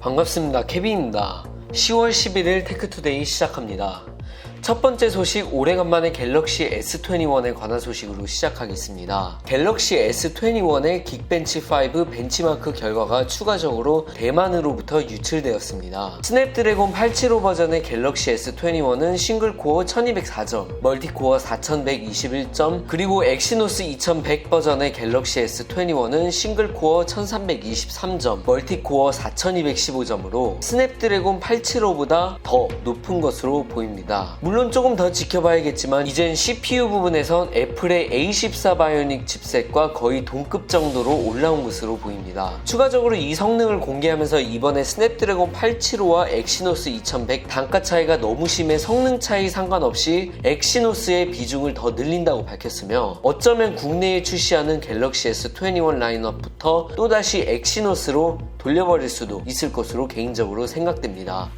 반갑습니다. 케빈입니다. 10월 11일 테크투데이 시작합니다. 첫 번째 소식 오래간만에 갤럭시 S21에 관한 소식으로 시작하겠습니다. 갤럭시 S21의 긱벤치 5 벤치마크 결과가 추가적으로 대만으로부터 유출되었습니다. 스냅드래곤 875 버전의 갤럭시 S21은 싱글코어 1204점, 멀티코어 4121점, 그리고 엑시노스 2100 버전의 갤럭시 S21은 싱글코어 1323점, 멀티코어 4215점으로 스냅드래곤 875보다 더 높은 것으로 보입니다. 물론 조금 더 지켜봐야겠지만 이젠 CPU 부분에선 애플의 A14 바이오닉 칩셋과 거의 동급 정도로 올라온 것으로 보입니다. 추가적으로 이 성능을 공개하면서 이번에 스냅드래곤 875와 엑시노스 2100 단가 차이가 너무 심해 성능 차이 상관없이 엑시노스의 비중을 더 늘린다고 밝혔으며 어쩌면 국내에 출시하는 갤럭시 S21 라인업부터 또다시 엑시노스로 돌려버릴 수도 있을 것으로 개인적으로 생각됩니다.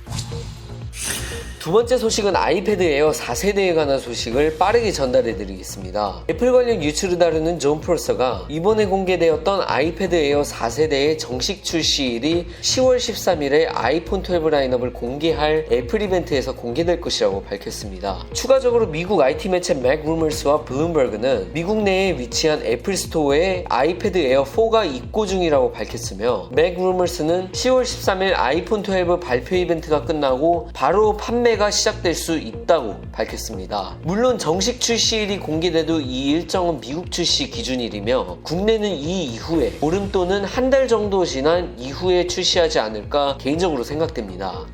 두 번째 소식은 아이패드 에어 4세대에 관한 소식을 빠르게 전달해 드리겠습니다. 애플 관련 뉴스를 다루는 존 프로서가 이번에 공개되었던 아이패드 에어 4세대의 정식 출시일이 10월 13일에 아이폰 12 라인업을 공개할 애플 이벤트에서 공개될 것이라고 밝혔습니다. 추가적으로 미국 IT 매체 맥루머스와 블룸버그는 미국 내에 위치한 애플 스토어에 아이패드 에어 4가 입고 중이라고 밝혔으며 맥루머스는 10월 13일 아이폰 12 발표 이벤트가 끝나고 바로 판매 가 시작될 수 있다고 밝혔습니다. 물론 정식 출시일이 공개돼도 이 일정은 미국 출시 기준일이며 국내는 이 이후에 보름 또는 한 달 정도 지난 이후에 출시하지 않을까 개인적으로 생각됩니다.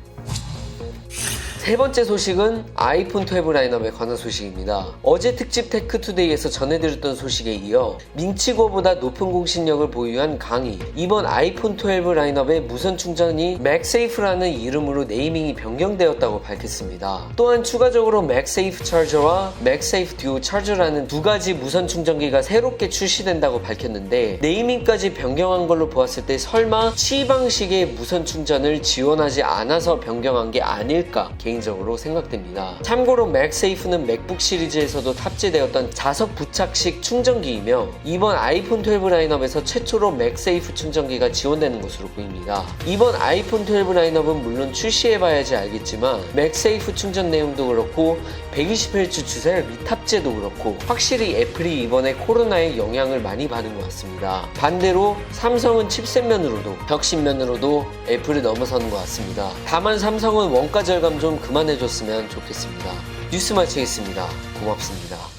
세 번째 소식은 아이폰 12 라인업에 관한 소식입니다. 어제 특집 테크투데이에서 전해드렸던 소식에 이어 민치고보다 높은 공신력을 보유한 강의 이번 아이폰 12 라인업의 무선 충전이 맥세이프라는 이름으로 네이밍이 변경되었다고 밝혔습니다. 또한 추가적으로 맥세이프 차저와 맥세이프 듀오 차저라는 두 가지 무선 충전기가 새롭게 출시된다고 밝혔는데 네이밍까지 변경한 걸로 보았을 때 설마 치 방식의 무선 충전을 지원하지 않아서 변경한 게 아닐까 개인 적으로 생각됩니다. 참고로 맥세이프는 맥북 시리즈에서도 탑재되었던 자석 부착식 충전기이며 이번 아이폰 12 라인업에서 최초로 맥세이프 충전기가 지원되는 것으로 보입니다. 이번 아이폰 12 라인업은 물론 출시해봐야지 알겠지만 맥세이프 충전 내용도 그렇고 120Hz 주사율 미탑재도 그렇고 확실히 애플이 이번에 코로나에 영향을 많이 받은 것 같습니다. 반대로 삼성은 칩셋면으로도 혁신면으로도 애플을 넘어서는 것 같습니다. 다만 삼성은 원가 절감 좀 그만해줬으면 좋겠습니다. 뉴스 마치겠습니다. 고맙습니다.